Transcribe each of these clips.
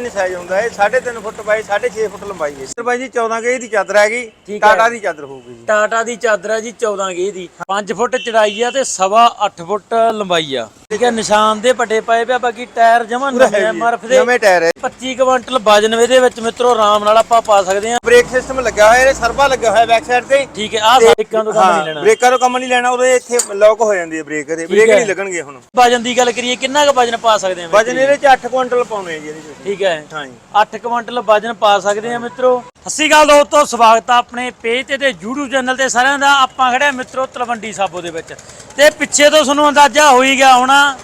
ਨਹੀਂ ਸਾਈਜ਼ ਹੁੰਦਾ। ਇਹ 3.5 ਫੁੱਟ ਬਾਈ 6.5 ਫੁੱਟ ਲੰਬਾਈ ਹੈ ਸਰ ਬਾਈ ਜੀ 14 ਗੇਜ ਦੀ ਚਾਦਰ ਹੈਗੀ। ਟਾਟਾ ਦੀ ਚਾਦਰ ਹੋਊਗੀ ਜੀ। ਟਾਟਾ ਦੀ ਚਾਦਰ ਹੈ ਜੀ 14 ਗੇ ਦੀ 5 ਫੁੱਟ ਚੜਾਈ ਆ ਤੇ ਸਵਾ 8 ਫੁੱਟ ਲੰਬਾਈ ਆ। ਠੀਕ ਹੈ ਨਿਸ਼ਾਨ ਦੇ ਪੱਟੇ ਪਏ ਪਿਆ ਬਾਕੀ ਟਾਇਰ ਜਮਾ ਨਵੇਂ ਆ, ਮਰਫ ਦੇ ਨਵੇਂ ਟਾਇਰ ਹੈ। 25 ਕੁਇੰਟਲ ਵਜਨ ਇਹਦੇ ਵਿੱਚ ਮਿੱਤਰੋ ਆਰਾਮ ਨਾਲ ਆਪਾਂ ਪਾ ਸਕਦੇ ਆ ਬ੍ਰੇਕ ਸਿਸਟਮ ਲੱਗਾ ਹੋਇਆ ਇਹਦੇ ਸਰਵਾ ਲੱਗਾ ਹੋਇਆ ਬੈਕ ਸਾਈਡ ਤੇ। ਠੀਕ ਹੈ ਆਹ ਸਾਈਕਾਂ ਤੋਂ ਕੰਮ ਨਹੀਂ ਲੈਣਾ। ਬ੍ਰੇਕਾਂ ਤੋਂ ਕੰਮ ਨਹੀਂ ਲੈਣਾ ਉਹਦੇ ਇੱਥੇ ਲੌਕ ਹੋ ਜਾਂਦੀ ਹੈ ਬ੍ਰੇਕ ਦੇ ਬ੍ਰੇਕ ਨਹੀਂ ਲੱਗਣਗੇ ਹੁਣ। ਵਜਨ ਦੀ ਗੱਲ ਕਰੀਏ ਕਿੰਨਾ ਕੁ ਵਜਨ ਪਾ ਸਕਦੇ ਆ ਵਜਨ ਇਹਦੇ ਚ 8 ਕੁਇੰਟਲ ਪਾਉਣੇ ਆ ਜੀ ਇਹਦੇ ਚ। ਠੀਕ ਹੈ। ਹਾਂਜੀ। 8 ਕੁਇੰਟਲ ਵਜਨ ਪਾ ਸਕਦੇ ਆ ਮਿੱਤਰੋ। ਸਤਿ ਸ਼੍ਰੀ ਅਕਾਲ ਦੋਸਤੋ ਸਵਾਗਤ ਆ ਆਪਣੇ ਪੇਜ ਤੇ ਤੇ YouTube ਚੈਨਲ ਤੇ ਸਾਰਿਆਂ ਦਾ। ਆਪਾਂ ਖੜੇ ਆ ਮਿੱਤਰੋ ਤਲਵੰਡੀ ਸਾਬੋ ਦੇ ਵਿੱਚ। ਤੇ ਪਿੱਛੇ ਤੋਂ ਤੁਹਾਨੂੰ ਅੰਦਾਜ਼ਾ ਹੋ ਹੀ ਗਿਆ ਹੋਣਾ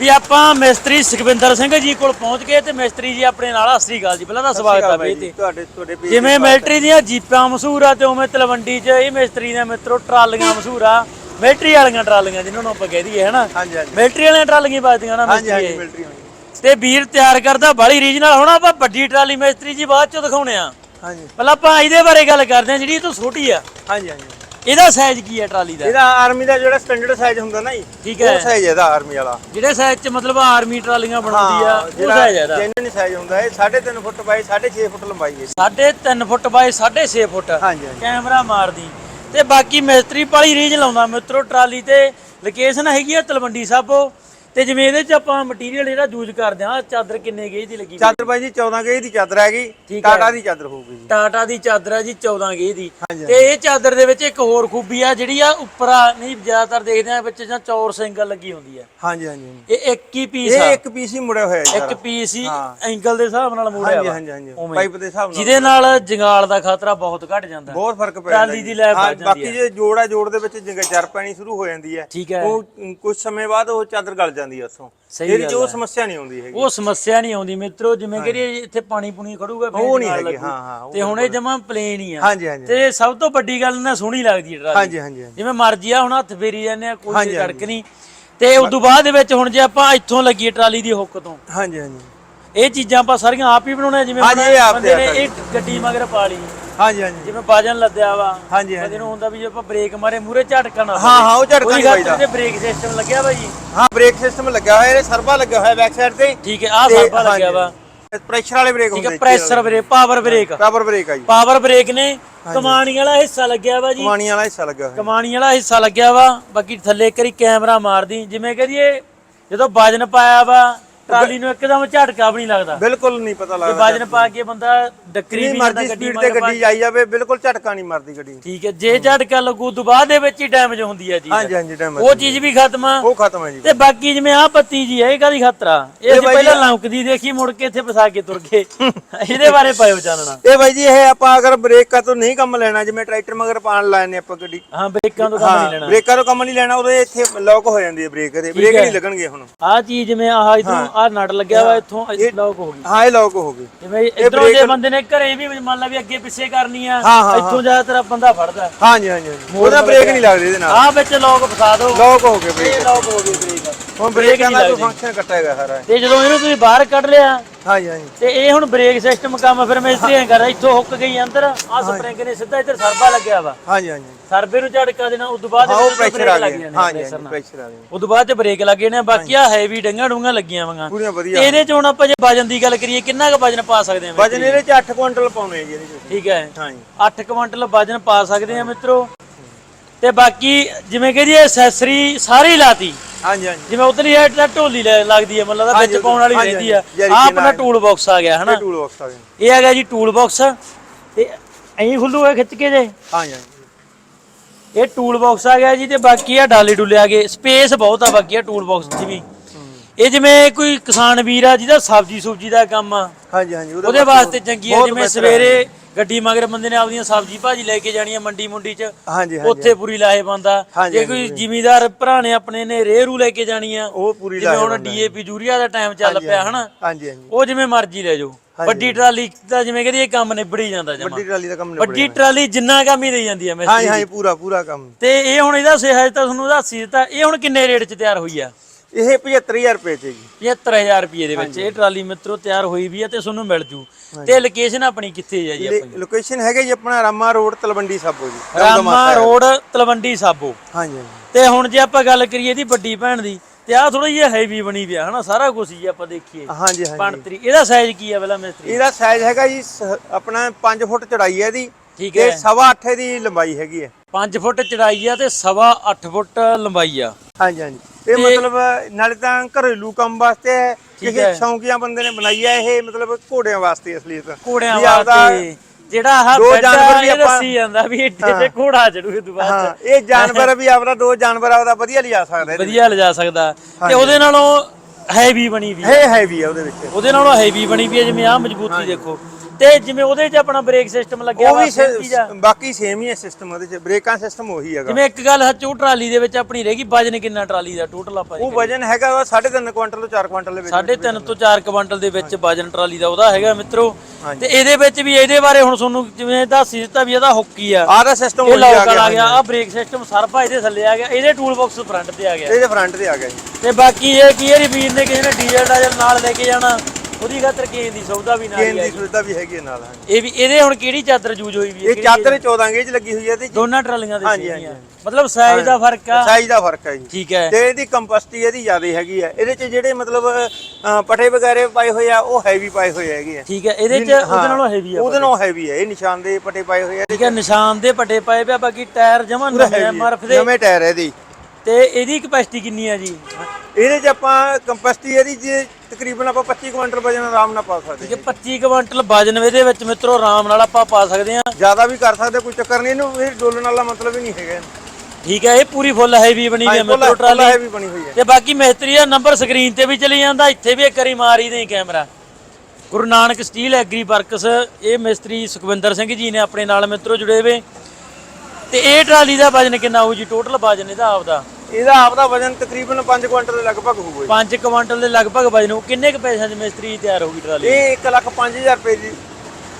ਵੀ ਆਪਾਂ ਮਿਸਤਰੀ ਸੁਖਵਿੰਦਰ ਸਿੰਘ ਜੀ ਕੋਲ ਪਹੁੰਚ ਗਏ ਤੇ ਮਿਸਤਰੀ ਜੀ ਆਪਣੇ ਨਾਲ ਸਤਿ ਸ਼੍ਰੀ ਅਕਾਲ ਜੀ। ਪਹਿਲਾਂ ਤਾਂ ਸਵਾਗਤ ਆ ਪੇਜ ਤੇ ਤੁਹਾਡੇ ਤੁਹਾਡੇ ਜਿਵੇਂ ਮਿਲਟਰੀ ਦੀਆਂ ਜੀਪਾਂ ਮਸ਼ਹੂਰ ਆ ਤੇ ਉਵੇਂ ਤਲਵੰਡੀ 'ਚ ਇਹ ਮਿਸਤਰੀ ਦੇ ਮਿੱਤਰੋ ਟਰਾਲੀਆਂ ਮਸ਼ਹੂਰ ਆ। ਮਿਲਟਰੀ ਵਾਲੀਆਂ ਟਰਾਲੀਆਂ ਜਿਨ੍ਹਾਂ ਨੂੰ ਆਪਾਂ ਕਹਿ ਦਈਏ ਹਨਾ? ਹਾਂਜੀ ਹਾਂਜੀ। ਮਿਲਟਰੀ ਵਾਲੀਆਂ ਟਰਾਲੀਆਂ ਵੱਜਦੀਆਂ ਨਾ ਹਾਂਜੀ ਹਾਂਜੀ। ਮਿਲਟਰੀ ਤੇ ਵੀਰ ਤਿਆਰ ਕਰਦਾ ਬਾਲੀ ਰੀਜਨਲ ਹੁਣ ਆਪਾਂ ਵੱਡੀ ਟਰਾਲੀ ਮਿਸਤਰੀ ਜੀ ਬਾਅਦ ਚ ਦਿਖਾਉਣੇ ਆ। ਹਾਂਜੀ। ਪਹਿਲਾਂ ਆਪਾਂ ਇਹਦੇ ਬਾਰੇ ਗੱਲ ਕਰਦੇ ਆ ਜਿਹੜੀ ਇਹ ਤੋਂ ਛੋਟੀ ਆ। ਹਾਂਜੀ ਹਾਂਜੀ। ਇਹਦਾ ਸਾਈਜ਼ ਕੀ ਹੈ ਟਰਾਲੀ ਦਾ? ਇਹਦਾ ਆਰਮੀ ਦਾ ਜਿਹੜਾ ਸਟੈਂਡਰਡ ਸਾਈਜ਼ ਹੁੰਦਾ ਨਾ ਜੀ ਠੀਕ ਹੈ। ਉਹ ਸਾਈਜ਼ ਇਹਦਾ ਆਰਮੀ ਵਾਲਾ। ਜਿਹੜੇ ਸਾਈਜ਼ ਚ ਮਤਲਬ ਆਰਮੀ ਟਰਾਲੀਆਂ ਬਣਾਉਂਦੀ ਆ ਉਹ ਸਾਈਜ਼ ਹੈ ਇਹਦਾ। ਜੈਨੂਇਨ ਸਾਈਜ਼ ਹੁੰਦਾ ਇਹ 3.5 ਫੁੱਟ ਬਾਈ 6.5 ਫੁੱਟ ਲੰਬਾਈ ਹੈ ਸਾਢੇ 3 ਫੁੱਟ ਬਾਈ 6.5 ਫੁੱਟ। ਹਾਂਜੀ ਕੈਮਰਾ ਮਾਰਦੀ। ਤੇ ਬਾਕੀ ਮਿਸਤਰੀ ਪਾਲੀ ਰੀਜ ਲਾਉਂਦਾ ਮਿੱਤਰੋ ਟਰਾਲੀ ਤੇ। ਲੋਕੇਸ਼ਨ ਹੈਗੀ ਆ ਤਲਵੰਡੀ ਸਾਬੋ। ਤੇ ਜਿਵੇਂ ਇਹਦੇ ਚ ਆਪਾਂ ਮਟੀਰੀਅਲ ਜਿਹੜਾ ਯੂਜ਼ ਕਰਦੇ ਆ ਚਾਦਰ ਕਿੰਨੇ ਗੇਜ ਦੀ ਲੱਗੀ ਚਾਦਰ ਬਾਈ ਜੀ 14 ਗੇਜ ਦੀ ਚਾਦਰ ਹੈਗੀ। ਟਾਟਾ ਦੀ ਚਾਦਰ ਹੋਊਗੀ ਜੀ ਟਾਟਾ ਦੀ ਚਾਦਰ ਹੈ ਜੀ 14 ਗੇ ਦੀ। ਤੇ ਇਹ ਚਾਦਰ ਦੇ ਵਿੱਚ ਇੱਕ ਹੋਰ ਖੂਬੀ ਆ ਜਿਹੜੀ ਆ ਉੱਪਰ ਆ ਨਹੀਂ ਜ਼ਿਆਦਾਤਰ ਦੇਖਦੇ ਆ ਵਿੱਚ ਜਾਂ ਚੌਰ ਸਿੰਗਲ ਲੱਗੀ ਹੁੰਦੀ ਆ ਹਾਂਜੀ ਹਾਂਜੀ। ਇਹ ਇੱਕ ਹੀ ਪੀਸ ਆ ਇਹ ਇੱਕ ਪੀਸ ਹੀ ਮੁੜਿਆ ਹੋਇਆ ਜੀ ਇੱਕ। ਪੀਸ ਹੀ। ਐਂਗਲ ਦੇ ਹਿਸਾਬ ਨਾਲ ਮੋੜਿਆ ਵਾ ਹਾਂਜੀ ਹਾਂਜੀ। ਪਾਈਪ ਦੇ ਹਿਸਾਬ ਨਾਲ ਜਿਹਦੇ ਨਾਲ ਜੰਗਾਲ ਦਾ ਖਤਰਾ ਬਹੁਤ ਘਟ ਜਾਂਦਾ ਬਹੁਤ ਫ਼ਰਕ ਪੈ ਟਰਾਲੀ ਜੀ। ਦੀ ਲੈਬ ਵੱਧ ਜਾਂਦੀ ਬਾਕੀ। ਜੇ ਜੋੜ ਆ ਜੋੜ ਦੇ ਵਿੱਚ ਜੰਗ ਜਰ ਪੈਣੀ ਸ਼ੁਰੂ ਹੋ ਜਾਂਦੀ ਹੈ ਠੀਕ ਹੈ ਉਹ ਕੁਝ ਸਮੇਂ ਬਾਅਦ ਉਹ ਚਾਦਰ ਗਲ ਜਾਂਦੀ ਹੈ ਉੱਥੋਂ। ਸਹੀ ਇਹਦੀ ਗੱਲ ਜੋ ਹੈ। ਸਮੱਸਿਆ ਨਹੀਂ ਆਉਂਦੀ ਹੈਗੀ। ਉਹ ਸਮੱਸਿਆ ਨਹੀਂ ਆਉਂਦੀ ਮਿੱਤਰੋ ਜਿਵੇਂ ਕਿ ਇੱਥੇ ਪਾਣੀ ਪੂਣੀ ਖੜੂਗਾ ਫਿਰ ਉਹ ਨਹੀਂ ਹੈਗੀ, ਲੱਗੂ। ਹਾਂ, ਹਾਂ, ਉਹ ਤੇ ਹੁਣ ਇਹ ਜਮਾ ਪਲੇਨ ਹੀ ਆ। ਹਾਂਜੀ ਹਾਂਜੀ ਤੇ ਸਭ ਤੋਂ ਵੱਡੀ ਗੱਲ ਨਾ ਸੋਹਣੀ ਲੱਗਦੀ ਹੈ ਟਰਾਲੀ ਹਾਂਜੀ ਹਾਂਜੀ ਹਾਂਜੀ। ਜਿਵੇਂ ਮਰਜ਼ੀ ਆ ਹੁਣ ਹੱਥ ਫੇਰੀ ਜਾਂਦੇ ਆ ਕੋਈ ਹਾਂਜੀ, ਧੜਕ ਨਹੀਂ। ਤੇ ਉਸ ਤੋਂ ਬਾਅਦ ਦੇ ਵਿੱਚ ਹੁਣ ਜੇ ਆਪਾਂ ਇੱਥੋਂ ਲੱਗੀਏ ਟਰਾਲੀ ਦੀ ਹੁੱਕ ਤੋਂ। ਹਾਂਜੀ ਹਾਂਜੀ। ਇਹ ਚੀਜ਼ਾਂ ਆਪਾਂ ਸਾਰੀਆਂ ਆਪ ਹੀ ਬਣਾਉਣੇ ਆ, ਜਿਵੇਂ ਹਾਂਜੀ, ਇਹ ਆਪ ਨੇ ਇਹ ਗੱਡੀ ਮਗਰ ਪਾ ਲਈ। ਹਾਂਜੀ ਹਾਂਜੀ। ਜਿਵੇਂ ਬਾਜਨ ਲੱਦਿਆ ਵਾ ਹਾਂਜੀ ਬੰਦੇ ਨੂੰ ਹੁੰਦਾ ਵੀ ਜੇ ਆਪਾਂ ਬ੍ਰੇਕ ਮਾਰੇ ਮੂਰੇ ਝਟਕਾ ਨਾ ਹਾਂ, ਹਾਂ, ਉਹ ਝਟਕਾ ਨਹੀਂ ਵੱਜਦਾ। ਤੇ ਬ੍ਰੇਕ ਸਿਸਟਮ ਲੱਗਿਆ ਵਾ ਜੀ। ਹਾਂ ਬ੍ਰੇਕ ਸਿਸਟਮ ਲੱਗਾ ਹੋਇਆ ਇਹਦੇ ਸਰਵਾ ਲੱਗਾ ਹੋਇਆ ਬੈਕ ਸਾਈਡ ਤੇ। ਠੀਕ ਹੈ ਆਹ ਸਰਪਾ ਲੱਗਿਆ ਵਾ। ਪ੍ਰੈਸ਼ਰ ਵਾਲੇ ਬ੍ਰੇਕ ਠੀਕ ਹੁੰਦੇ ਹੈ pressure brake power brake power brake ਆ ਜੀ। ਪਾਵਰ ਬ੍ਰੇਕ ਨੇ ਕਮਾਣੀ ਵਾਲਾ ਹਿੱਸਾ ਲੱਗਿਆ ਵਾ ਜੀ। ਕਮਾਣੀ ਵਾਲਾ ਹਿੱਸਾ ਲੱਗਾ ਹੋਇਆ। ਕਮਾਣੀ ਵਾਲਾ ਹਿੱਸਾ ਲੱਗਿਆ ਵਾ। ਬਾਕੀ ਥੱਲੇ ਇੱਕ ਵਾਰੀ ਕੈਮਰਾ ਮਾਰਦੀ। ਜਿਵੇਂ ਕਹਦੀਏ ਜਦੋਂ ਵਜਨ ਪਾਇਆ ਵਾ ਟਰਾਲੀ ਨੂੰ ਇੱਕਦਮ ਝਟਕਾ ਵੀ ਨਹੀਂ ਲੱਗਦਾ। ਬਿਲਕੁਲ ਨਹੀਂ ਪਤਾ ਤੇ ਲੱਗਦਾ। ਵਜਨ ਪਾ ਕੇ ਬੰਦਾ ਡੱਕਰੀ ਜਿੰਨੀ ਵੀ ਮਰਜ਼ੀ ਗੱਡੀ ਸਪੀਡ ਤੇ ਗੱਡੀ ਜਾਈ ਜਾਵੇ ਬਿਲਕੁਲ ਝਟਕਾ ਨਹੀਂ ਮਾਰਦੀ ਗੱਡੀ। ਠੀਕ ਹੈ ਜੇ ਝਟਕਾ ਲੱਗੂ ਦੁਬਾਰਾ ਦੇ ਵਿੱਚ ਹੀ ਡੈਮੇਜ ਹੁੰਦੀ ਹੈ ਜੀ। ਹਾਂਜੀ ਹਾਂਜੀ ਟਾਈਮ ਉਹ ਚੀਜ਼ ਵੀ ਖਤਮ ਆ। ਉਹ ਖਤਮ ਹੈ ਜੀ। ਤੇ ਬਾਕੀ ਜਿਵੇਂ ਆ ਪੱਤੀ ਜੀ ਹੈ ਇਹ ਕਾਦੀ ਖਤਰਾ ਇਹ ਅਸੀਂ ਪਹਿਲਾਂ ਲੌਂਕਦੀ ਦੇਖੀ ਮੁੜ ਕੇ ਇੱਥੇ ਫਸਾ ਕੇ ਤੁਰ ਗਏ। ਇਹਦੇ ਬਾਰੇ ਪਾਇਓ ਚਾਨਣਾ। ਇਹ ਬਾਈ ਜੀ ਇਹ ਆਪਾਂ ਅਗਰ ਬ੍ਰੇਕਾਂ ਤੋਂ ਨਹੀਂ ਕੰਮ ਲੈਣਾ ਜਿਵੇਂ ਟਰੈਕਟਰ ਮਗਰ ਪਾਣ ਲਾਣੇ ਆਪਾਂ ਗੱਡੀ। ਹਾਂ ਬ੍ਰੇਕਾਂ ਤੋਂ ਕੰਮ ਨਹੀਂ ਲੈਣਾ। ਬ੍ਰੇਕਾਂ ਤੋਂ ਕੰਮ ਨਹੀਂ ਲੈਣਾ ਉਹਦੇ ਇੱਥੇ ਲੌਕ ਹੋ ਜਾਂਦੀ ਹੈ ਬ੍ਰੇਕ ਦੇ। ਬ੍ਰੇਕ ਨਹੀਂ ਲੱਗਣਗੇ ਹੁਣ। ਆ ਚੀਜ਼ ਜਿਵੇਂ ਆਹ ਇਥੋਂ ਆ ਨਟ ਲੱਗਿਆ ਵਾ ਇੱਥੋਂ ਲੌਕ ਹੋ ਗਈ। ਹਾਂ ਇਹ ਲੌਕ ਹੋ ਗਏ ਜਿਵੇਂ ਇਧਰੋਂ ਜੇ ਬੰਦੇ ਨੇ ਘਰੇ ਵੀ ਮੰਨ ਲਾ ਵੀ ਅੱਗੇ ਪਿੱਛੇ ਕਰਨੀ ਆ ਇੱਥੋਂ ਜ਼ਿਆਦਾਤਰ ਬੰਦਾ ਫੜਦਾ। ਹਾਂਜੀ ਹਾਂਜੀ ਉਹਦਾ ਬ੍ਰੇਕ ਨਹੀਂ ਲੱਗਦੀ ਇਹਦੇ ਨਾਲ। ਆ ਵਿੱਚ ਲੌਕ ਫਸਾ ਦਿਓ। ਲੌਕ ਹੋ ਗਏ ਬ੍ਰੇਕ ਇਹ ਲੌਕ ਹੋ ਗਈ ਬ੍ਰੇਕ ਹੁਣ ਬ੍ਰੇਕਾਂ ਦਾ ਕੋਈ ਫੰਕਸ਼ਨ ਕੱਟਾ ਹੈਗਾ ਸਾਰਾ ਤੇ ਜਦੋਂ ਇਹਨੂੰ ਤੁਸੀਂ ਬਾਹਰ ਕੱਢ ਲਿਆ ਹਾਂਜੀ ਹਾਂਜੀ। ਤੇ ਇਹ ਹੁਣ ਬ੍ਰੇਕ ਸਿਸਟਮ ਕੰਮ ਫਿਰ ਮਿਸਤਰੀ ਐ ਕਰ ਇੱਥੋਂ ਹੁੱਕ ਗਈ ਅੰਦਰ ਆ ਸਪਰਿੰਗ ਨੇ ਸਿੱਧਾ ਇੱਧਰ ਸਰਬਾ ਲੱਗਿਆ ਵਾ। ਹਾਂਜੀ ਹਾਂਜੀ। ਸਰਬੇ ਨੂੰ ਝਟਕਾ ਦੇਣਾ ਉਸ ਤੋਂ ਬਾਅਦ ਹਾਂ ਉਹ ਪ੍ਰੈਸ਼ਰ ਬ੍ਰੇਕ ਆ ਗਿਆ। ਹਾਂਜੀ। ਪ੍ਰੈਸ਼ਰ ਆ ਗਿਆ। ਉਸ ਤੋਂ ਬਾਅਦ ਚ ਬ੍ਰੇਕ ਲੱਗੇ ਨੇ ਬਾਕੀ ਆ ਹੈਵੀ ਡੰਗਾ ਡੂੰਗਾ ਲੱਗੀਆਂ ਵਾਂਗਾ ਪੂਰੀਆਂ ਤੇ ਵਧੀਆ ਇਹਦੇ ਚ ਹੁਣ ਆਪਾਂ ਜੇ ਵਜਨ ਦੀ ਗੱਲ ਕਰੀਏ ਕਿੰਨਾ ਕੁ ਵਜਨ ਪਾ ਸਕਦੇ ਆ ਵਜਨ ਇਹਦੇ ਚ 8 ਕੁਇੰਟਲ ਪਾਉਣੇ ਜੀ ਇਹਦੇ ਚ। ਠੀਕ ਹੈ। ਹਾਂਜੀ। 8 ਕੁਇੰਟਲ ਵਜਨ ਪਾ ਸਕਦੇ ਆ ਮਿੱਤਰੋ। ਤੇ ਬਾਕੀ ਜਿਵੇਂ ਕਹਿੰਦੀ ਐਸੈਸਰੀ ਸਾਰੀ ਲਾਤੀ। ਹਾਂਜੀ ਹਾਂਜੀ। ਜਿਵੇਂ ਉਤਲੀ ਹੈ ਤਾਂ ਢੋਲੀ ਲੈ- ਲੱਗਦੀ ਹੈ ਮਤਲਬ ਵਿੱਚ ਹਾਂਜੀ, ਪਾਉਣ ਵਾਲੀ ਹਾਂਜੀ, ਰਹਿੰਦੀ ਆ। ਹਾਂਜੀ, ਆ ਆਪਣਾ ਟੂਲ ਬਾਕਸ ਆ ਗਿਆ ਹਨਾ? ਟੂਲ ਬਾਕਸ ਆ ਗਿਆ। ਇਹ ਹੈਗਾ ਜੀ ਟੂਲ ਬਾਕਸ ਤੇ ਐਂ ਖੁੱਲੂਗਾ ਖਿੱਚ ਕੇ ਜੇ ਹਾਂਜੀ ਹਾਂਜੀ। ਇਹ ਟੂਲ ਬਾਕਸ ਆ ਗਿਆ ਜੀ ਤੇ ਬਾਕੀ ਆ ਡਾਲੇ ਡੁੱਲੇ ਆ ਗਏ। ਸਪੇਸ ਬਹੁਤ ਆ ਬਾਕੀ ਆ ਟੂਲ ਬਾਕਸ 'ਚ ਵੀ। ਇਹ ਜਿਵੇਂ ਕੋਈ ਕਿਸਾਨ ਵੀਰ ਆ ਜਿਹਦਾ ਸਬਜ਼ੀ ਸੁਬਜੀ ਦਾ ਕੰਮ ਆ। ਹਾਂਜੀ ਹਾਂਜੀ ਉਹਦਾ ਉਹਦੇ ਵਾਸਤੇ ਚੰਗੀ ਆ ਬਹੁਤ ਜਿਵੇਂ ਬਿਹਤਰ ਆ। ਸਵੇਰੇ ਗੱਡੀ ਮਗਰ ਬੰਦੇ ਨੇ ਆਪਦੀਆਂ ਸਬਜ਼ੀ ਭਾਜੀ ਲੈ ਕੇ ਜਾਣੀ ਆ ਮੰਡੀ ਮੁੰਡੀ 'ਚ। ਹਾਂਜੀ ਹਾਂਜੀ ਉੱਥੇ ਪੂਰੀ ਲਾਹੇ ਬੰਦਾ ਜੇ ਕੋਈ ਜ਼ਿਮੀਦਾਰ ਭਰਾ ਨੇ ਆਪਣੇ ਨੇ ਰੇਰੂ ਲੈ ਕੇ ਜਾਣੀ ਆ ਉਹ ਪੂਰੀ ਜਿਵੇਂ ਹੁਣ। ਡੀਏਪੀ ਯੂਰੀਆ ਦਾ ਟਾਈਮ ਚੱਲ ਪਿਆ ਹਨਾ ਹਾਂਜੀ ਹਾਂਜੀ। ਉਹ ਜਿਵੇਂ ਮਰਜ਼ੀ ਲੈ ਜਾਓ। ਵੱਡੀ ਟਰਾਲੀ ਦਾ ਜਿਵੇਂ ਕਹਿੰਦੀ ਇਹ ਕੰਮ ਨਿਬੜੀ ਜਾਂਦਾ ਜਮਾ। ਵੱਡੀ ਟਰਾਲੀ ਦਾ ਕੰਮ ਨਿਬੜਿਆ ਵੱਡੀ ਟਰਾਲੀ ਜਿੰਨਾ ਕੰਮ ਹੀ ਦੇਈ ਜਾਂਦੀ ਆ ਮਿਸਤਰੀ ਹਾਂਜੀ ਹਾਂਜੀ ਪੂਰਾ ਪੂਰਾ ਕੰਮ। ਤੇ ਇਹ ਹੁਣ ਇਹਦਾ ਸਹਿਜ ਤਾਂ ਤੁਹਾਨੂੰ ਦੱਸ ਹੀ ਦਿੱਤਾ ਇਹ ਹੁਣ ਕਿੰਨੇ ਰੇਟ 'ਚ ਤਿਆਰ ਹੋਈ ਆ? ਇਹ 75000 ਰੁਪਏ ਚ ਜੀ। 75000 ਰੁਪਏ ਦੇ ਵਿੱਚ। ਇਹ ਟਰਾਲੀ ਮਿੱਤਰੋ ਤਿਆਰ ਹੋਈ ਵੀ ਆ ਤੇ ਤੁਹਾਨੂੰ ਮਿਲ ਜੂ। ਤੇ ਲੋਕੇਸ਼ਨ ਆਪਣੀ ਕਿੱਥੇ ਹੈ ਜੀ ਆਪਣੀ? ਲੋਕੇਸ਼ਨ ਹੈਗਾ ਜੀ ਆਪਣਾ ਰਾਮਾ ਰੋਡ ਤਲਵੰਡੀ ਸਾਬੋ ਜੀ। ਰਾਮਾ ਰੋਡ ਤਲਵੰਡੀ ਸਾਬੋ। ਹਾਂਜੀ ਤੇ ਹੁਣ ਜੇ ਆਪਾਂ ਗੱਲ ਕਰੀਏ ਇਹਦੀ ਵੱਡੀ ਭੈਣ ਦੀ ਤੇ ਆ ਥੋੜਾ ਜਿਹਾ ਹੈਵੀ ਬਣੀ ਪਿਆ ਹਨਾ? ਸਾਰਾ ਕੁਝ ਹੀ ਆਪਾਂ ਦੇਖੀਏ। ਹਾਂਜੀ ਹਾਂਜੀ। ਬਣਤਰੀ ਇਹਦਾ ਸਾਈਜ਼ ਕੀ ਹੈ ਪਹਿਲਾਂ ਮਿਸਤਰੀ? ਇਹਦਾ ਸਾਈਜ਼ ਹੈਗਾ ਜੀ ਆਪਣਾ 5 ਫੁੱਟ ਚੌੜਾਈ ਹੈ ਇਹਦੀ। ਠੀਕ ਤੇ ਹੈ। ਸਵਾ 8 ਦੀ ਲੰਬਾਈ ਹੈਗੀ ਹੈ। 5 ਫੁੱਟ ਚੜਾਈ ਆ ਤੇ ਸਵਾ 8 ਫੁੱਟ ਲੰਬਾਈ ਆ। ਹਾਂਜੀ ਹਾਂਜੀ। ਇਹ ਮਤਲਬ ਨਾਲੇ ਤਾਂ ਘਰੇਲੂ ਕੰਮ ਵਾਸਤੇ ਹੈ ਕਿਸੇ ਹੈ। ਸ਼ੌਂਕੀਆਂ ਬੰਦੇ ਨੇ ਬਣਾਈ ਹੈ ਇਹ ਮਤਲਬ ਘੋੜਿਆਂ ਵਾਸਤੇ ਅਸਲੀ ਤਾਂ ਘੋੜਿਆਂ ਵਾਸਤੇ। ਜਿਹੜਾ ਆਹ ਦੋ ਜਾਨਵਰ ਆ ਵੀ ਆਪਾਂ- ਜਾਂਦਾ ਵੀ ਏਡੇ ਤੇ ਘੋੜਾ ਚੜੂ ਤੋਂ ਹਾਂ ਇਹ ਜਾਨਵਰ ਵੀ ਆਪਦਾ ਦੋ ਜਾਨਵਰ ਆਪਦਾ ਵਧੀਆ ਲਿਜਾ ਸਕਦਾ ਵਧੀਆ ਲਿਜਾ ਸਕਦਾ। ਤੇ ਉਹਦੇ ਨਾਲੋਂ ਹੈਵੀ ਬਣੀ ਵੀ। ਇਹ ਹੈਵੀ ਹੈ ਉਹਦੇ ਵਿੱਚ। ਉਹਦੇ ਨਾਲੋਂ ਹੈਵੀ ਬਣੀ ਵੀ ਹੈ, ਜਿਵੇਂ ਆ ਮਜ਼ਬੂਤੀ ਦੇਖੋ। ਤੇ ਜਿਵੇਂ ਉਹਦੇ 'ਚ ਆਪਣਾ ਬ੍ਰੇਕ ਸਿਸਟਮ ਲੱਗਿਆ ਉਹ ਵਾ ਦਾ। ਬਾਕੀ ਸੇਮ ਹੀ ਹੈ ਸਿਸਟਮ ਉਹਦੇ ਚ। ਬ੍ਰੇਕਾਂ ਸਿਸਟਮ ਉਹੀ ਹੈਗਾ। ਜਿਵੇਂ ਇੱਕ ਗੱਲ ਹੱਚੋ ਟਰਾਲੀ ਦੇ ਵਿੱਚ ਆਪਣੀ ਰਹਿ ਗਈ ਵਜਨ ਕਿੰਨਾ ਟਰਾਲੀ ਦਾ ਟੋਟਲ ਆਪਾਂ ਉਹ ਵਜਨ ਹੈਗਾ ਵਾ 3.5 ਕੁਇੰਟਲ ਤੋਂ 4 ਕੁਇੰਟਲ ਦੇ ਵਿੱਚ 3.5 ਤੋਂ 4 ਕੁਇੰਟਲ ਦੇ ਵਿੱਚ ਵਜਨ ਟਰਾਲੀ ਦਾ ਉਹਦਾ ਹੈਗਾ ਮਿੱਤਰੋ। ਤੇ ਇਹਦੇ ਵਿੱਚ ਵੀ ਇਹਦੇ ਬਾਰੇ ਹੁਣ ਤੁਹਾਨੂੰ ਜਿਵੇਂ ਦੱਸ ਹੀ ਦਿੱਤਾ ਵੀ ਇਹਦਾ ਹੁੱਕੀ ਆ। ਆਹ ਦਾ ਸਿਸਟਮ ਇਹ ਉਹੀ ਆ ਲੌਕ ਗਿਆ ਆ ਗਿਆ ਆ ਬ੍ਰੇਕ ਸਿਸਟਮ ਸਰਪਾ ਇਹਦੇ ਥੱਲੇ ਆ ਗਿਆ ਇਹਦੇ ਟੂਲ ਬਾਕਸ ਫਰੰਟ ਤੇ ਆ ਗਿਆ। ਇਹਦੇ ਫਰੰਟ ਤੇ ਆ ਗਿਆ ਜੀ। ਤੇ ਬਾਕੀ ਇਹ ਕੀ ਹੈ ਵੀਰ ਨੇ ਕਿਸੇ ਨੇ ਡੀਜ਼ਲ ਡਾਜ਼ਲ ਨਾਲ ਲੈ ਕੇ ਜਾਣਾ। ਉਹਦੀ ਖਾਤਰ ਕੇਨ ਦੀ ਸੌਦਾ ਵੀ ਨਾਲ ਹੀ ਆ ਦੀ ਸੁਵਿਧਾ ਵੀ ਹੈਗੀ ਹੈ ਨਾਲ ਹਾਂਜੀ। ਇਹ ਵੀ ਇਹਦੇ ਹੁਣ ਕਿਹੜੀ ਚਾਦਰ ਯੂਜ਼ ਹੋਈ ਵੀ ਹੈ? ਇਹ ਚਾਦਰ 14 ਗੇਜ ਲੱਗੀ ਹੋਈ ਹੈ ਇਹਦੇ ਦੋਨਾਂ ਟਰਾਲੀਆਂ ਦੇ ਹਾਂਜੀ, ਹਾਂਜੀ, ਹੀ ਮਤਲਬ ਸਾਈਜ਼ ਦਾ ਫ਼ਰਕ ਆ। ਸਾਈਜ਼ ਦਾ ਫ਼ਰਕ ਹੈ ਜੀ। ਠੀਕ ਹੈ। ਤੇ ਇਹਦੀ ਕੰਪਸਟੀ ਇਹਦੀ ਜ਼ਿਆਦਾ ਹੈਗੀ ਹੈ ਇਹਦੇ ਚ ਜਿਹੜੇ ਮਤਲਬ ਅ, ਪੱਠੇ ਵਗੈਰੇ ਪਾਏ ਹੋਏ ਆ ਉਹ ਹੈਵੀ ਪਾਏ ਹੋਏ ਹੈਗੇ ਆ। ਠੀਕ ਹੈ। ਇਹਦੇ ਚ ਉਹਦੇ ਨਾਲੋਂ ਹੈਵੀ ਆ ਉਹਦੇ ਨਾਲੋਂ ਹੈਵੀ ਹੈ ਇਹ ਨਿਸ਼ਾਨ ਦੇ ਪੱਠੇ ਪਾਏ ਹੋਏ ਆ। ਠੀਕ ਹੈ ਨਿਸ਼ਾਨ ਦੇ ਪੱਟੇ ਪਏ ਪਿਆ ਬਾਕੀ ਟਾਇਰ ਜਮਾ ਨਵੇਂ ਆ। ਮਰਫ ਦੇ। ਨਵੇਂ ਟਾਇਰ ਹੈ ਇਹਦੀ। ਤੇ ਇਹਦੀ ਕਪੈਸਿਟੀ ਕਿੰਨੀ ਆ ਜੀ? ਇਹਦੇ ਚ ਆਪਾਂ ਕੰਪਸਟੀ ਇਹਦੀ ਜੇ ਤਕਰੀਬਨ ਆਪਾਂ 25 ਕੁਇੰਟਲ ਵਜਨ ਆਰਾਮ ਨਾਲ ਪਾ ਸਕਦੇ ਹੈ 25 ਕੁਇੰਟਲ ਵਜਨ ਇਹਦੇ ਵਿੱਚ ਮਿੱਤਰੋ ਆਰਾਮ ਨਾਲ ਆਪਾਂ ਪਾ ਸਕਦੇ ਆ ਜ਼ਿਆਦਾ ਵੀ ਕਰ ਸਕਦੇ ਕੋਈ ਚੱਕਰ ਨਹੀਂ ਇਹਨੂੰ ਇਹ ਡੋਲਣ ਵਾਲਾ ਮਤਲਬ ਹੀ ਨਹੀਂ ਹੈਗਾ ਠੀਕ ਹੈ ਇਹ ਪੂਰੀ ਫੁੱਲ ਹੈਵੀ ਬਣੀ ਹੋਈ ਹੈ ਮਿੱਤਰੋ ਫੁੱਲ ਟਰਾਲੀ। ਹੈ ਵੀ ਬਣੀ ਹੋਈ ਹੈ। ਤੇ ਬਾਕੀ ਮਿਸਤਰੀ ਦਾ ਨੰਬਰ ਸਕਰੀਨ ਤੇ ਵੀ ਚਲੀ ਜਾਂਦਾ ਇੱਥੇ ਵੀ ਇੱਕ ਵਾਰੀ ਮਾਰੀ ਦੇ camera Guru Nanak steel agri works ਇਹ ਮਿਸਤਰੀ ਸੁਖਵਿੰਦਰ ਸਿੰਘ ਜੀ ਨੇ ਆਪਣੇ ਨਾਲ ਮਿੱਤਰੋ ਜੁੜੇ ਹੋਏ। ਤੇ ਇਹ ਟਰਾਲੀ ਦਾ ਵਜਨ ਕਿੰਨਾ ਹੋਊ ਜੀ? ਟੋਟਲ ਵਜਨ ਇਹਦਾ ਆਪਦਾ? ਇਹਦਾ ਆਪਦਾ ਵਜਨ ਤਕਰੀਬਨ 5 ਕੁਇੰਟਲ ਦੇ ਲਗਭਗ ਹੋਊਗਾ 5 ਕੁਇੰਟਲ ਦੇ ਲਗਭਗ ਵਜਨ ਹੋਊ। ਕਿੰਨੇ ਕੁ ਪੈਸਿਆਂ 'ਚ ਮਿਸਤਰੀ ਤਿਆਰ ਹੋਊਗੀ। ਟਰਾਲੀ? ਇਹ 1 ਲੱਖ 5000 ਰੁਪਏ ਦੀ।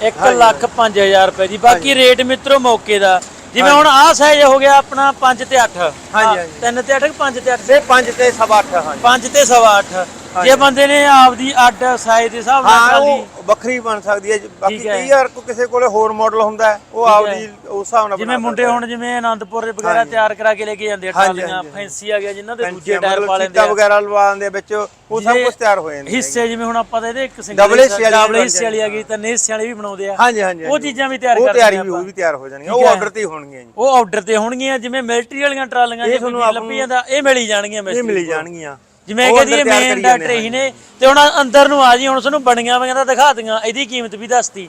1 ਲੱਖ 5000 ਰੁਪਏ ਦੀ। ਬਾਕੀ ਰੇਟ ਮਿੱਤਰੋ ਮੌਕੇ ਦਾ। ਜਿਵੇਂ ਹੁਣ ਆਹ ਸਾਈਜ਼ ਹੋ ਗਿਆ ਆਪਣਾ 5 ਤੇ 8 ਹਾਂਜੀ, ਹਾਂਜੀ। 3 ਤੇ 8 5 ਤੇ 8 ਤੇ 5 ਤੇ 8.5 ਹਾਂਜੀ। 5 ਤੇ ਸਵਾ 8 ਜੇ ਬੰਦੇ ਨੇ ਆਪਦੀ ਅੱਡ ਸਾਈਜ਼ ਦੇ ਹਿਸਾਬ ਨਾਲ ਹਾਂ ਉਹ ਵੱਖਰੀ ਬਣ ਸਕਦੀ ਹੈ ਬਾਕੀ ਠੀਕ ਹੈ। 30000 ਕੋ ਕਿਸੇ ਕੋਲੇ ਹੋਰ ਮਾਡਲ ਹੁੰਦਾ ਹੈ, ਉਹ ਆਪਦੀ ਉਸ ਹਿਸਾਬ ਨਾਲ ਜਿਵੇਂ ਮੁੰਡੇ ਹੁਣ ਜਿਵੇਂ ਆਨੰਦਪੁਰ ਦੇ ਵਗੈਰਾ ਤਿਆਰ ਕਰਾ ਕੇ ਲੈ ਕੇ ਜਾਂਦੇ ਆ ਟਰਾਲੀਆਂ ਫੈਂਸੀ ਆ ਗਿਆ ਜਿਨ੍ਹਾਂ ਦੇ ਦੂਜੇ ਟਾਇਰ ਪਾ ਲੈਂਦੇ ਆ। ਵਗੈਰਾ ਲਵਾ ਦਿੰਦੇ ਆ ਵਿੱਚ ਉਹ ਸਭ ਕੁਝ ਤਿਆਰ ਹੋ ਜਾਂਦਾ ਹਿੱਸੇ ਜਿਵੇਂ ਹੁਣ ਆਪਾਂ ਤਾਂ ਇਹਦੇ ਇੱਕ ਸਿੰਗਲ Double ਹਿੱਸੇ ਵਾਲੀ ਡਬਲ ਹਿੱਸੇ ਵਾਲੀ ਆ ਗਈ ਤਾਂ ਹਿੱਸੇ ਵਾਲੀ ਵੀ ਬਣਾਉਂਦੇ ਆ। ਹਾਂਜੀ ਹਾਂਜੀ ਉਹ ਹਾਂਜੀ। ਚੀਜ਼ਾਂ ਵੀ ਤਿਆਰ ਉਹ ਕਰਦੇ ਤਿਆਰੀ ਆ ਵੀ ਉਹ ਵੀ ਤਿਆਰ ਹੋ ਜਾਣਗੀਆਂ। ਉਹ ਆਰਡਰ ਤੇ ਹੀ ਹੋਣਗੀਆਂ ਜੀ। ਉਹ ਆਰਡਰ ਤੇ ਹੋਣਗੀਆਂ ਜਿਵੇਂ ਮਿਲਟਰੀ ਵਾਲੀਆਂ ਟਰਾਲੀਆਂ ਜੇ ਤੁਹਾਨੂੰ ਲੱਭੀ ਜਾਂਦਾ ਇਹ ਮਿਲ ਹੀ ਜਾਣਗੀਆਂ ਇਹ ਮਿਸਤਰੀ ਮਿਲੀ ਜਾਣਗੀਆਂ। ਜਿਵੇਂ ਅੰਦਰ ਤਿਆਰ ਮੇਨ ਡਾਕਟਰ ਹੀ ਨੇ ਤੇ ਹੁਣ ਅੰਦਰ ਨੂੰ ਆ ਜੀ ਹੁਣ ਤੁਹਾਨੂੰ ਬਣੀਆਂ ਹੋਈਆਂ ਤਾਂ ਦਿਖਾ ਦਿਆਂ ਇਹਦੀ ਕੀਮਤ ਵੀ ਦੱਸਤੀ।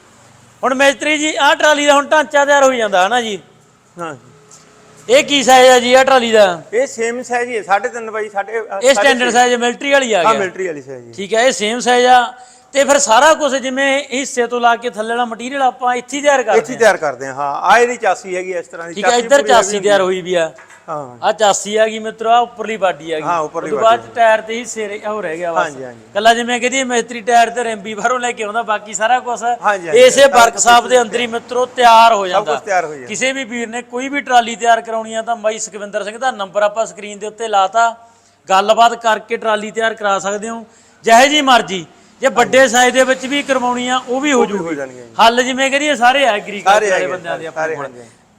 ਹੁਣ ਮਿਸਤਰੀ ਜੀ ਆਹ ਟਰਾਲੀ ਦਾ ਹੁਣ ਢਾਂਚਾ ਤਿਆਰ ਹੋਈ ਜਾਂਦਾ ਹਨਾ ਜੀ? ਹਾਂ ਇਹ ਕੀ ਸਾਈਜ਼ ਆ ਜੀ ਆਹ ਟਰਾਲੀ ਦਾ? ਇਹ ਸੇਮ ਸਾਈਜ਼ ਹੀ ਹੈ 3.5 ਬਾਈ 3 ਇਹ ਸਟੈਂਡਰਡ ਸਾਈਜ਼ ਮਿਲਟਰੀ ਵਾਲੀ ਆ ਹਾਂ ਗਿਆ। ਮਿਲਟਰੀ ਵਾਲੀ ਸਾਈਜ਼ ਠੀਕ ਹੈ ਇਹ ਸੇਮ ਸਾਈਜ਼ ਆ। ਤੇ ਫਿਰ ਸਾਰਾ ਕੁਝ ਜਿਵੇਂ ਹਿੱਸੇ ਤੋਂ ਲਾ ਕੇ ਥੱਲੇ ਵਾਲਾ ਮਟੀਰੀਅਲ ਆਪਾਂ ਇੱਥੇ ਹੀ ਤਿਆਰ ਕਰਦੇ ਇੱਥੇ ਹੀ ਤਿਆਰ ਕਰਦੇ ਹਾਂ। ਹਾਂ ਆ ਇਹਦੀ ਚਾਸੀ ਹੈਗੀ ਇਸ ਤਰ੍ਹਾਂ ਦੀ ਠੀਕ ਹੈ ਇੱਧਰ ਚਾਸੀ ਤਿਆਰ ਹੋਈ ਵੀ ਆ। ਹਾਂ। ਆ ਚਾਸੀ ਆ ਗਈ ਮਿੱਤਰੋ ਆ ਉੱਪਰਲੀ ਬਾਡੀ ਆ ਗਈ। ਹਾਂ, ਉੱਪਰਲੀ ਤੋਂ ਬਾਅਦ ਟਾਇਰ ਤੇ ਹਿੱਸੇ ਉਹ ਰਹਿ ਗਿਆ ਬਸ। ਹਾਂਜੀ, ਹਾਂਜੀ। ਕੱਲਾ ਜਿਵੇਂ ਕਹਦੀ ਮਿਸਤਰੀ ਟਾਇਰ ਤੇ ਰੈਂਬੀ ਬਾਹਰੋਂ ਲੈ ਕੇ ਆਉਂਦਾ ਬਾਕੀ ਸਾਰਾ ਕੁਝ। ਇਸੇ ਵਰਕਸ਼ਾਪ ਦੇ ਅੰਦਰ ਹੀ ਮਿੱਤਰੋ ਤਿਆਰ ਹੋ ਸਭ ਜਾਂਦਾ। ਕੁਝ ਤਿਆਰ ਹੋ ਜਾਂਦਾ। ਕਿਸੇ ਵੀ ਵੀਰ ਨੇ ਕੋਈ ਵੀ ਟਰਾਲੀ ਤਿਆਰ ਕਰਾਉਣੀ ਆ ਤਾਂ ਬਾਈ ਸੁਖਵਿੰਦਰ ਸਿੰਘ ਦਾ ਨੰਬਰ ਆਪਾਂ ਸਕਰੀਨ ਦੇ ਉੱਤੇ ਲਾਤਾ। ਗੱਲਬਾਤ ਕਰਕੇ ਟਰਾਲੀ ਤਿਆਰ ਕਰਾ ਸਕਦੇ ਹੋ। ਜਿਹੇ ਜੀ ਮਰਜ਼ੀ। ਜੇ ਵੱਡੇ ਸਾਈਜ਼ ਦੇ ਵਿੱਚ ਵੀ ਕਰਵਾਉਣੀ ਆ ਉਹ ਵੀ ਹੋ ਜੂਗੀ ਜਾਣਗੇ। ਹੱਲ ਜਿਵੇਂ ਕਰੀਏ ਸਾਰੇ ਐਗਰੀਕਲਚਰ ਸਾਰੇ ਵਾਲੇ ਬੰਦਿਆਂ ਦੇ ਆਪਣੇ। ਕੋਲ।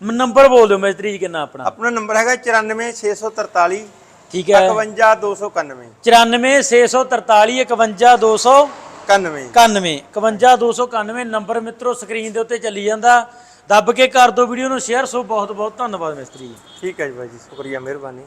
ਨੰਬਰ ਬੋਲ ਦਿਓ ਮਿਸਤਰੀ ਜੀ ਕਿੰਨਾ ਆਪਣਾ? ਆਪਣਾ ਨੰਬਰ ਹੈਗਾ 94643 ਠੀਕ ਹੈ। 51291 94643 51291 91 51291 ਨੰਬਰ ਮਿੱਤਰੋ ਸਕਰੀਨ ਦੇ ਉੱਤੇ ਚੱਲੀ ਜਾਂਦਾ। ਦੱਬ ਕੇ ਕਰ ਦਿਓ ਵੀਡੀਓ ਨੂੰ ਸ਼ੇਅਰ ਸੋ ਬਹੁਤ ਬਹੁਤ ਧੰਨਵਾਦ ਮਿਸਤਰੀ। ਜੀ ਠੀਕ ਹੈ ਜੀ ਬਾਈ ਜੀ ਸ਼ੁਕਰੀਆ ਮਿਹਰਬਾਨੀ।